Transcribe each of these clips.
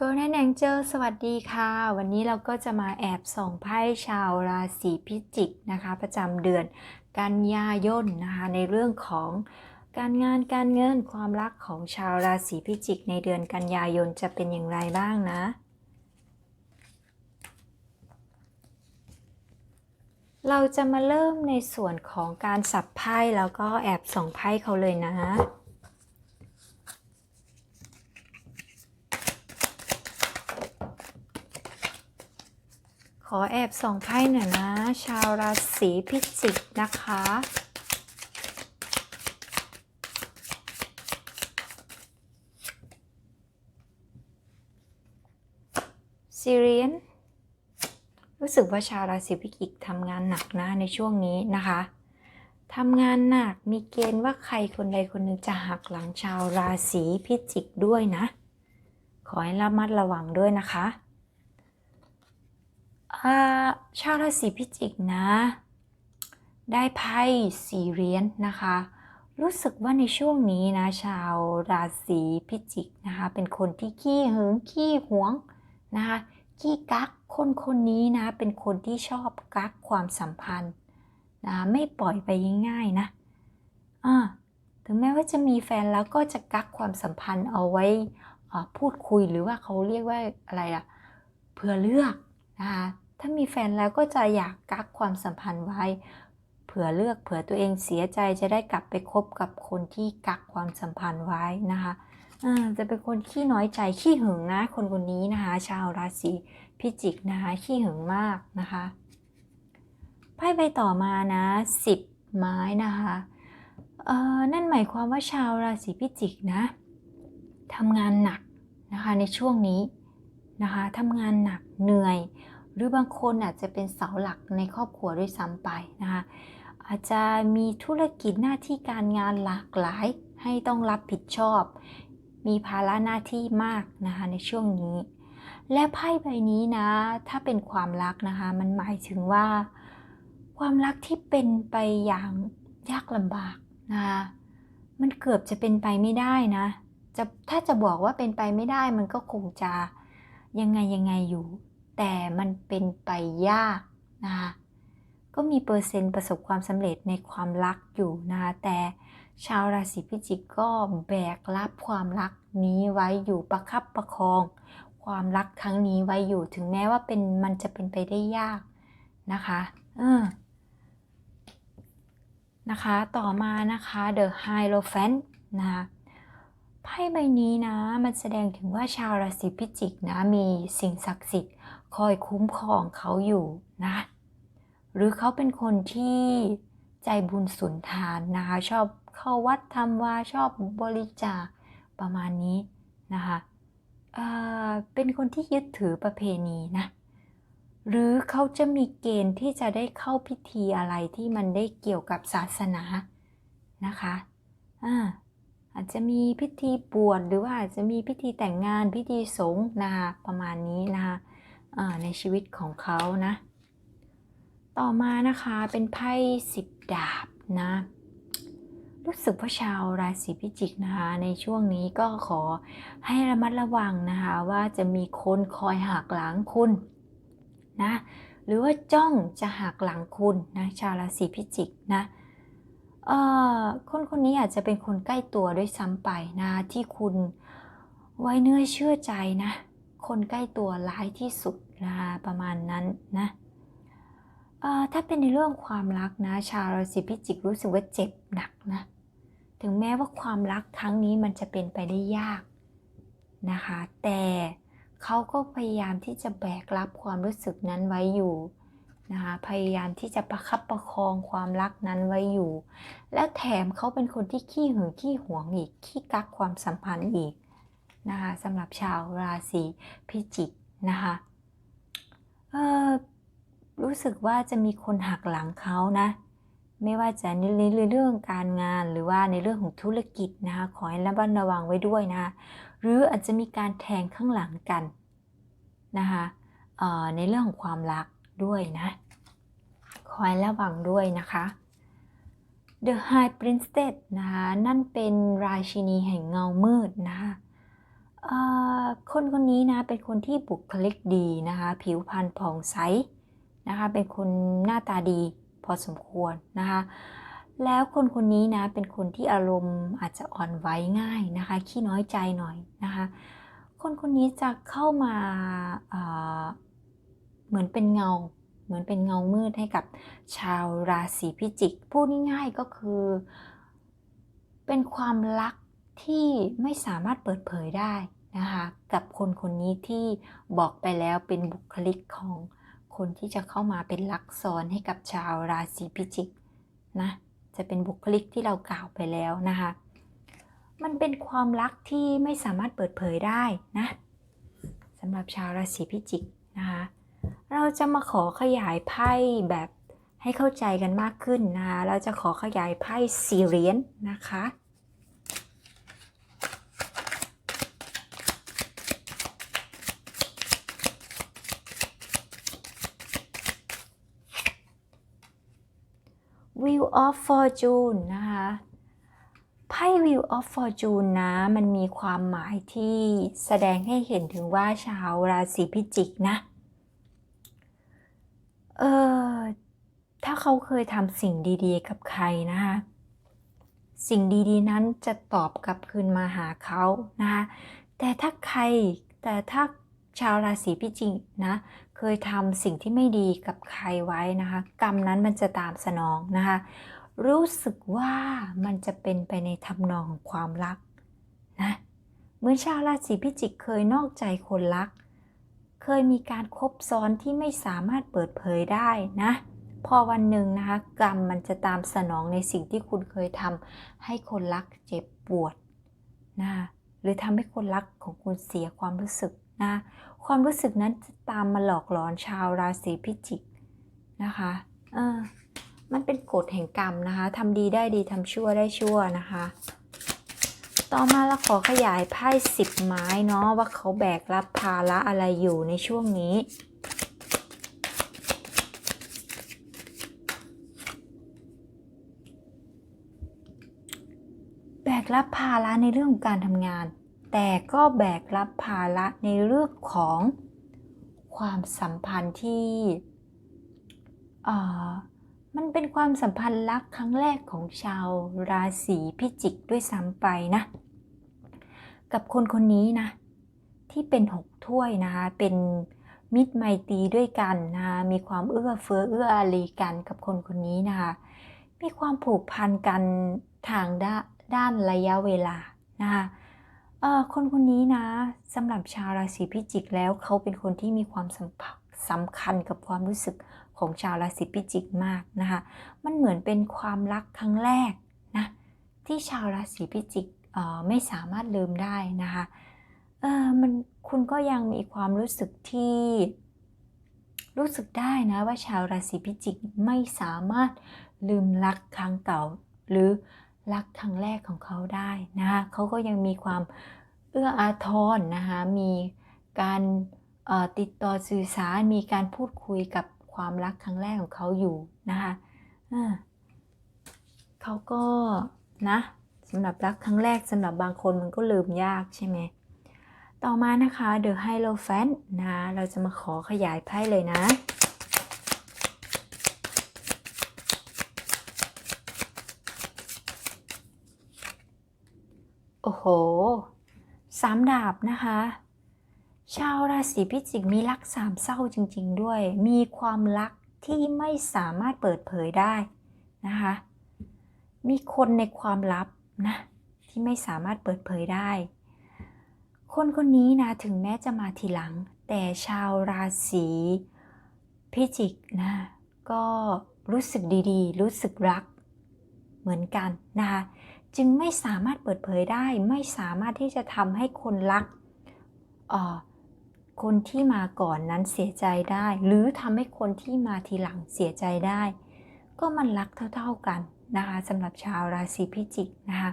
ก็แน่น Angel สวัสดีค่ะ วันนี้เราก็จะมาแอบส่องไพ่ชาวราศีพิจิกนะคะ ประจำเดือนกันยายนนะคะ ในเรื่องของการงานการเงินความรักของชาวราศีพิจิก ในเดือนกันยายนจะเป็นอย่างไรบ้างนะ เราจะมาเริ่มในส่วนของการสับไพ่แล้วก็แอบส่องไพ่เขาเลยนะ ขอแอบส่องไพ่หน่อยนะ ชาวราศีพิจิกนะคะ ซีเรียน รู้สึกว่าชาวราศีพิจิกทำงานหนักนะในช่วงนี้นะคะทำงานหนักมีเกณฑ์ว่าใครคนใดคนหนึ่งจะหักหลังชาวราศีพิจิกด้วยนะ ขอให้ระมัดระวังด้วยนะคะ อ่าชาวราศีพิจิกนะ ได้ไพ่สี่เหรียญนะคะ รู้สึกว่าในช่วงนี้นะ ชาวราศีพิจิกนะคะ เป็นคนที่ขี้หึงขี้หวงนะคะขี้กักคนคนนี้นะ เป็นคนที่ชอบกักความสัมพันธ์นะไม่ปล่อยไปง่ายๆนะอ่าถึงแม้ว่าจะมีแฟนแล้วก็จะกักความสัมพันธ์เอาไว้พูดคุยหรือว่าเขาเรียกว่าอะไรล่ะเผื่อเลือกนะคะ ถ้ามีแฟนแล้วก็จะอยากกักความสัมพันธ์ไว้ เผื่อเลือกเผื่อตัวเองเสียใจจะได้กลับไปคบกับคนที่กักความสัมพันธ์ไว้นะคะจะเป็นคนขี้น้อยใจขี้หึงนะ คนคนนี้นะคะ ชาวราศีพิจิกนะคะขี้หึงมากนะคะไพ่ใบต่อมานะสิบไม้นะคะเออนั่นหมายความว่าชาวราศีพิจิกนะทำงานหนักนะคะในช่วงนี้นะคะทำงานหนักเหนื่อย หรือบางคนอาจจะเป็นเสาหลักในครอบครัวด้วยซ้ำไปนะคะอาจจะมีธุรกิจหน้าที่การงานหลากหลายให้ต้องรับผิดชอบ มีภาระหน้าที่มากนะคะในช่วงนี้ และไพ่ใบนี้นะ ถ้าเป็นความรักนะคะ มันหมายถึงว่า ความรักที่เป็นไปอย่างยากลำบากนะคะมันเกือบจะเป็นไปไม่ได้นะจะถ้าจะบอกว่าเป็นไปไม่ได้มันก็คงจะยังไงยังไงอยู่ แต่มันเป็นไปยากนะคะก็มีเปอร์เซ็นต์ประสบความสำเร็จในความรักอยู่นะคะแต่ชาวราศีพิจิกก็แบกรับความรักนี้ไว้อยู่ประคับประคอง ความรักครั้งนี้ไว้อยู่ถึงแม้ว่าเป็นมันจะเป็นไปได้ยากนะคะเออนะคะต่อมานะคะ The Hierophant นะคะไพ่ใบนี้นะมันแสดงถึงว่าชาวราศีพิจิกนะมีสิ่งศักดิ์สิทธิ์ คอยคุ้มครองเขาอยู่นะ หรือเขาเป็นคนที่ใจบุญสุนทานนะคะชอบเข้าวัดทำวาชอบบริจาคประมาณนี้นะคะเเป็นคนที่ยึดถือประเพณีนะหรือเขาจะมีเกณฑ์ที่จะได้เข้าพิธีอะไรที่มันได้เกี่ยวกับศาสนานะคะอ่าอาจจะมีพิธีบวชหรือว่าอาจจะมีพิธีแต่งงานพิธีสงฆ์นะคะประมาณนี้นะคะ ในชีวิตของเขานะ ต่อมานะคะเป็นไพ่สิบดาบนะรู้สึกว่าชาวราศีพิจิกนะคะในช่วงนี้ก็ขอให้ระมัดระวังนะคะว่าจะมีคนคอยหักหลังคุณนะหรือว่าจ้องจะหักหลังคุณนะชาวราศีพิจิกนะเอ่อคนคนนี้อาจจะเป็นคนใกล้ตัวด้วยซ้ำไปนะที่คุณไว้เนื้อเชื่อใจนะ คนใกล้ตัวร้ายที่สุดนะคะประมาณนั้นนะถ้าเป็นในเรื่องความรักนะชาวราศีพิจิกรู้สึกว่าเจ็บหนักนะถึงแม้ว่าความรักครั้งนี้มันจะเป็นไปได้ยากนะคะแต่เขาก็พยายามที่จะแบกรับความรู้สึกนั้นไว้อยู่นะคะพยายามที่จะประคับประคองความรักนั้นไว้อยู่ และแถมเขาเป็นคนที่ขี้หึงขี้หวงอีกขี้กักความสัมพันธ์อีก นะคะสำหรับชาวราศีพิจิกนะคะรู้สึกว่าจะมีคนหักหลังเขานะ ไม่ว่าจะในเรื่องการงานหรือว่าในเรื่องของธุรกิจนะคะขอให้ระมัดระวังไว้ด้วยนะหรืออาจจะมีการแทงข้างหลังกันนะคะในเรื่องของความรักด้วยนะขอให้ระวังด้วยนะคะ The High Princess นะคะนั่นเป็นราชินีแห่งเงามืดนะคะ เอ่อคนคนนี้นะเป็นคนที่บุคลิกดีนะคะ ผิวพรรณผ่องใสนะคะ เป็นคนหน้าตาดีพอสมควรนะคะ แล้วคนคนนี้นะเป็นคนที่อารมณ์อาจจะอ่อนไหวง่ายนะคะขี้น้อยใจหน่อยนะคะ คนคนนี้จะเข้ามาเอ่อเหมือนเป็นเงาเหมือนเป็นเงามืดให้กับชาวราศีพิจิก พูดง่ายๆก็คือ เป็นความรัก ที่ไม่สามารถเปิดเผยได้นะคะกับคนคนนี้ที่บอกไปแล้วเป็นบุคลิกของคนที่จะเข้ามาเป็นลักษรให้กับชาวราศีพิจิกนะจะเป็นบุคลิกที่เรากล่าวไปแล้วนะคะมันเป็นความรักที่ไม่สามารถเปิดเผยได้นะสำหรับชาวราศีพิจิกนะคะเราจะมาขอขยายไพ่แบบให้เข้าใจกันมากขึ้นนะคะเราจะขอขยายไพ่สี่เหรียญนะคะ Wheel of Fortune นะคะไพ่ Wheel of Fortune นะ มันมีความหมายที่แสดงให้เห็นถึงว่าชาวราศีพิจิกนะเออถ้าเขาเคยทำสิ่งดีๆ กับใครนะคะสิ่งดีๆนั้นจะตอบกลับคืนมาหาเขานะคะแต่ถ้าใครแต่ถ้าชาวราศีพิจิกนะ เคยทำสิ่งที่ไม่ดีกับใครไว้นะคะ กรรมนั้นมันจะตามสนองนะคะ รู้สึกว่ามันจะเป็นไปในทำนองของความรักนะเหมือนชาวราศีพิจิกเคยนอกใจคนรัก เคยมีการคบซ้อนที่ไม่สามารถเปิดเผยได้นะพอวันหนึ่งนะคะกรรมมันจะตามสนองในสิ่งที่คุณเคยทำให้คนรักเจ็บปวดนะหรือทำให้คนรักของคุณเสียความรู้สึกนะ ความรู้สึกนั้นจะตามมาหลอกหลอนชาวราศีพิจิกนะคะเออมันเป็นกฎแห่งกรรมนะคะทำดีได้ดีทำชั่วได้ชั่วนะคะ ต่อมาเราขอขยายไพ่สิบไม้เนาะว่าเขาแบกรับภาระอะไรอยู่ในช่วงนี้แบกรับภาระในเรื่องของการทำงาน แต่ก็แบกรับภาระในเรื่องของความสัมพันธ์ที่มันเป็นความสัมพันธ์รักครั้งแรกของชาวราศีพิจิกด้วยซ้ำไปนะ กับคนคนนี้นะ ที่เป็นหกถ้วยนะคะเป็นมิตรไมตรีด้วยกันนะคะมีความเอื้อเฟื้อเอื้ออารีกันกับคนคนนี้นะคะมีความผูกพันกันทางด้ด้านระยะเวลานะคะ เอ่อคนคนนี้นะสำหรับชาวราศีพิจิกแล้วเขาเป็นคนที่มีความสัมพันธ์สำคัญกับความรู้สึกของชาวราศีพิจิกมากนะคะ มันเหมือนเป็นความรักครั้งแรกนะที่ชาวราศีพิจิกไม่สามารถลืมได้นะคะเออมันคุณก็ยังมีความรู้สึกที่รู้สึกได้นะว่าชาวราศีพิจิกไม่สามารถลืมรักครั้งเก่า หรือ รักครั้งแรกของเขาได้นะคะเขาก็ยังมีความเอื้ออาทรนะคะมีการติดต่อสื่อสารมีการพูดคุยกับความรักครั้งแรกของเขาอยู่นะคะเขาก็นะสำหรับรักครั้งแรกสำหรับบางคนมันก็ลืมยากใช่ไหมต่อมานะคะ The Hierophant นะ เราจะมาขอขยายไพ่เลยนะ โอ้โห สามดาบนะคะ ชาวราศีพิจิกมีรักสามเศร้าจริง ๆ ด้วย มีความรักที่ไม่สามารถเปิดเผยได้นะคะ มีคนในความลับนะที่ไม่สามารถเปิดเผยได้ คนคนนี้นะถึงแม้จะมาทีหลัง แต่ชาวราศีพิจิกนะก็รู้สึกดีๆ รู้สึกรักเหมือนกันนะคะ จึงไม่สามารถเปิดเผยได้ ไม่สามารถที่จะทำให้คนรักคนที่มาก่อนนั้นเสียใจได้ หรือทำให้คนที่มาทีหลังเสียใจได้ ก็มันรักเท่าๆกันนะคะสำหรับชาวราศีพิจิกนะคะ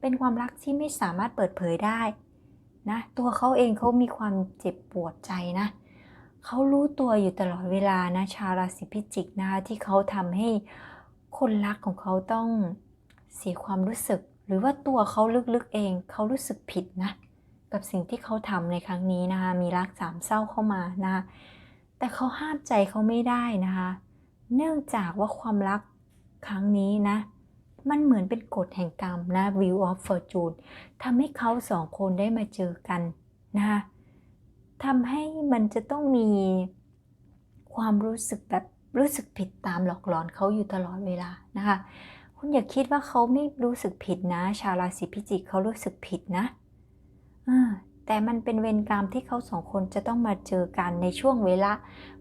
เป็นความรักที่ไม่สามารถเปิดเผยได้นะตัวเขาเองเขามีความเจ็บปวดใจนะเขารู้ตัวอยู่ตลอดเวลานะชาวราศีพิจิกนะคะที่เขาทำให้คนรักของเขาต้อง เสียความรู้สึก หรือว่าตัวเขาลึกๆเองเขารู้สึกผิดนะกับสิ่งที่เขาทำในครั้งนี้นะคะมีรักสามเศร้าเข้ามานะคะแต่เขาห้ามใจเขาไม่ได้นะคะเนื่องจากว่าความรักครั้งนี้นะ มันเหมือนเป็นกฎแห่งกรรมนะ Wheel of Fortune ทำให้เขาสองคนได้มาเจอกันนะคะทำให้มันจะต้องมีความรู้สึกแบบรู้สึกผิดตามหลอกหลอนเขาอยู่ตลอดเวลานะคะ คุณอย่าคิดว่าเขาไม่รู้สึกผิดนะ ชาวราศีพิจิกเขารู้สึกผิดนะอแต่มันเป็นเวรกรรมที่เขาสองคนจะต้องมาเจอกันในช่วงเวลา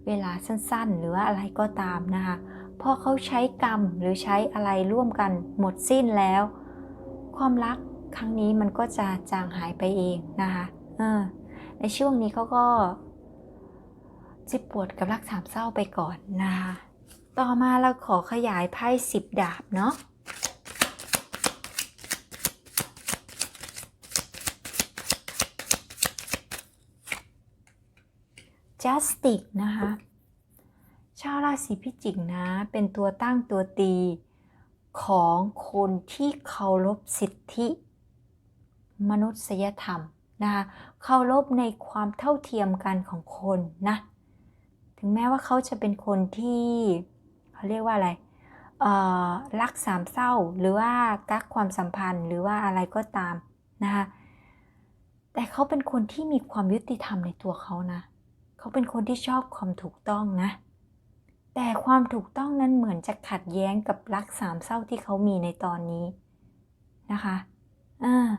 เวลาสั้นๆ หรือว่าอะไรก็ตามนะคะพอเขาใช้กรรมหรือใช้อะไรร่วมกันหมดสิ้นแล้ว ความรักครั้งนี้มันก็จะจางหายไปเองนะคะออในช่วงนี้เขาก็จ็บปวดกับรักสามเศร้าไปก่อนนะคะ ต่อมาเราขอขยายไพ่สิบดาบเนาะ Justice นะคะ ชาวราศีพิจิกนะ เป็นตัวตั้งตัวตีของคนที่เคารพสิทธิ มนุษยธรรมนะคะเคารพในความเท่าเทียมกันของคนนะ ถึงแม้ว่าเขาจะเป็นคนที่เขาเรียกว่าอะไรเออรักสามเศร้าหรือว่ากักความสัมพันธ์หรือว่าอะไรก็ตามนะคะแต่เขาเป็นคนที่มีความยุติธรรมในตัวเขานะ เขาเป็นคนที่ชอบความถูกต้องนะ แต่ความถูกต้องนั้นเหมือนจะขัดแย้งกับรักสามเศร้าที่เขามีในตอนนี้นะคะอ่า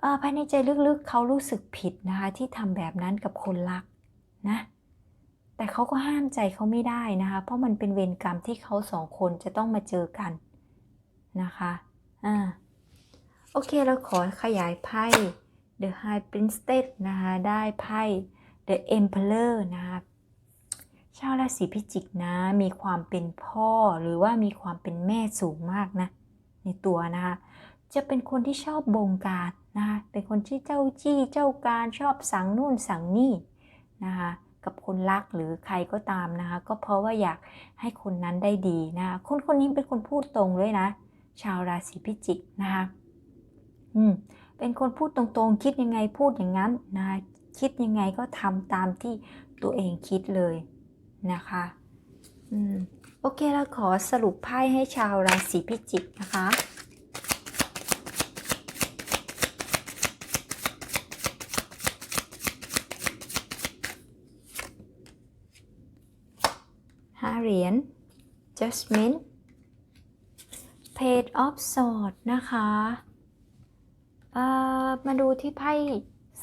เออภายในใจลึกๆเขารู้สึกผิดนะคะที่ทำแบบนั้นกับคนรักนะแต่เขาก็ห้ามใจเขาไม่ได้นะคะ เพราะมันเป็นเวรกรรมที่เขาสองคนจะต้องมาเจอกันนะคะอ่าโอเคเราขอขยายไพ่ The High Priestess นะคะ ได้ไพ่ The Emperor นะคะชาวราศีพิจิกนะมีความเป็นพ่อหรือว่ามีความเป็นแม่สูงมากนะในตัวนะคะจะเป็นคนที่ชอบบงการนะคะเป็นคนที่เจ้าจี้เจ้าการชอบสั่งนู่นสั่งนี่นะคะกับคนรักหรือใครก็ตามนะคะก็เพราะว่าอยากให้คนนั้นได้ดีนะคะคนคนนี้เป็นคนพูดตรงด้วยนะ ชาวราศีพิจิกนะคะอืมเป็นคนพูดตรงๆ คิดยังไงพูดอย่างนั้นนะคะ คิดยังไงก็ทำตามที่ตัวเองคิดเลยนะคะอืมโอเคเราขอสรุปไพ่ให้ชาวราศีพิจิกนะคะห้าเหรียญ Judgment Page of Swords นะคะ มาดูที่ไพ่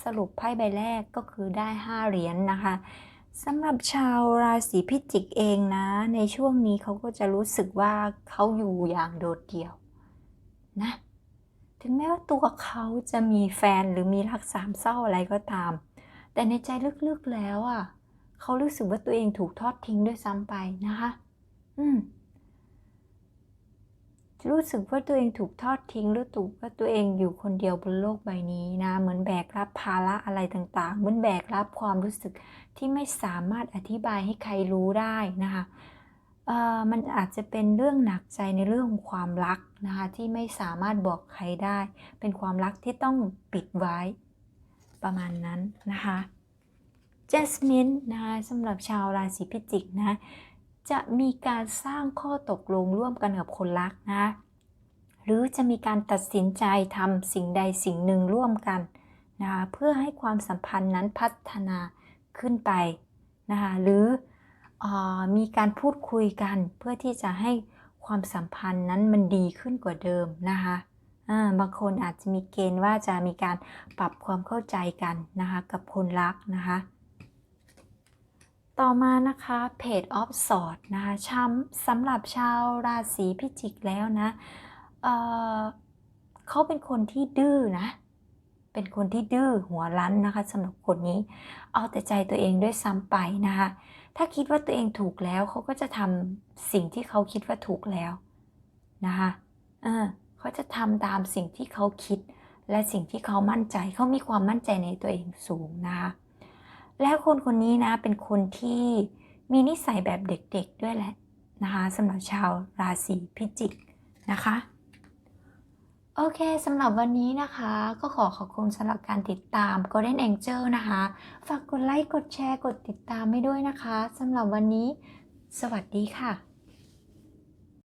สรุปไพ่ใบแรกก็คือได้ 5 เหรียญนนะคะสำหรับชาวราศีพิจิกเองนะ ในช่วงนี้เขาก็จะรู้สึกว่าเขาอยู่อย่างโดดเดี่ยวนะถึงแม้ว่าตัวเขาจะมีแฟนหรือมีรักสามเศร้าอะไรก็ตาม แต่ในใจลึกๆแล้วอะเขารู้สึกว่าตัวเองถูกทอดทิ้งด้วยซ้ำไปนะคะ อืม รู้สึกว่าตัวเองถูกทอดทิ้งหรือถูกว่าตัวเองอยู่คนเดียวบนโลกใบนี้นะ เหมือนแบกรับภาระอะไรต่างๆ เหมือนแบกรับความรู้สึกที่ไม่สามารถอธิบายให้ใครรู้ได้นะคะเอ่อมันอาจจะเป็นเรื่องหนักใจในเรื่องของความรักนะคะที่ไม่สามารถบอกใครได้ เป็นความรักที่ต้องปิดไว้ประมาณนั้นนะคะ Jasmine นะคะสำหรับชาวราศีพิจิกนะ จะมีการสร้างข้อตกลงร่วมกันกับคนรักนะ หรือจะมีการตัดสินใจทำสิ่งใดสิ่งหนึ่งร่วมกันนะคะเพื่อให้ความสัมพันธ์นั้นพัฒนาขึ้นไปนะคะหรืออมีการพูดคุยกันเพื่อที่จะให้ความสัมพันธ์นั้นมันดีขึ้นกว่าเดิมนะคะบางคนอาจจะมีเกณฑ์ว่าจะมีการปรับความเข้าใจกันนะคะกับคนรักนะคะ ต่อมานะคะ Page of Swords นะคะช้ำสำหรับชาวราศีพิจิกแล้วนะเเขาเป็นคนที่ดื้อนะ เป็นคนที่ดื้อหัวรั้นนะคะสำหรับคนนี้ เอาแต่ใจตัวเองด้วยซ้ำไปนะคะถ้าคิดว่าตัวเองถูกแล้วเขาก็จะทำสิ่งที่เขาคิดว่าถูกแล้วนะคะเออเขาจะทำตามสิ่งที่เขาคิด และสิ่งที่เขามั่นใจเขามีความมั่นใจในตัวเองสูงนะคะ แล้วคนคนนี้นะเป็นคนที่มีนิสัยแบบเด็กๆด้วยแหละนะคะสำหรับชาวราศีพิจิกนะคะโอเคสำหรับวันนี้นะคะ ก็ขอขอบคุณสำหรับการติดตาม Golden Angel นะคะ ฝากกดไลค์ กดแชร์ กดติดตามให้ด้วยนะคะสำหรับวันนี้ สวัสดีค่ะ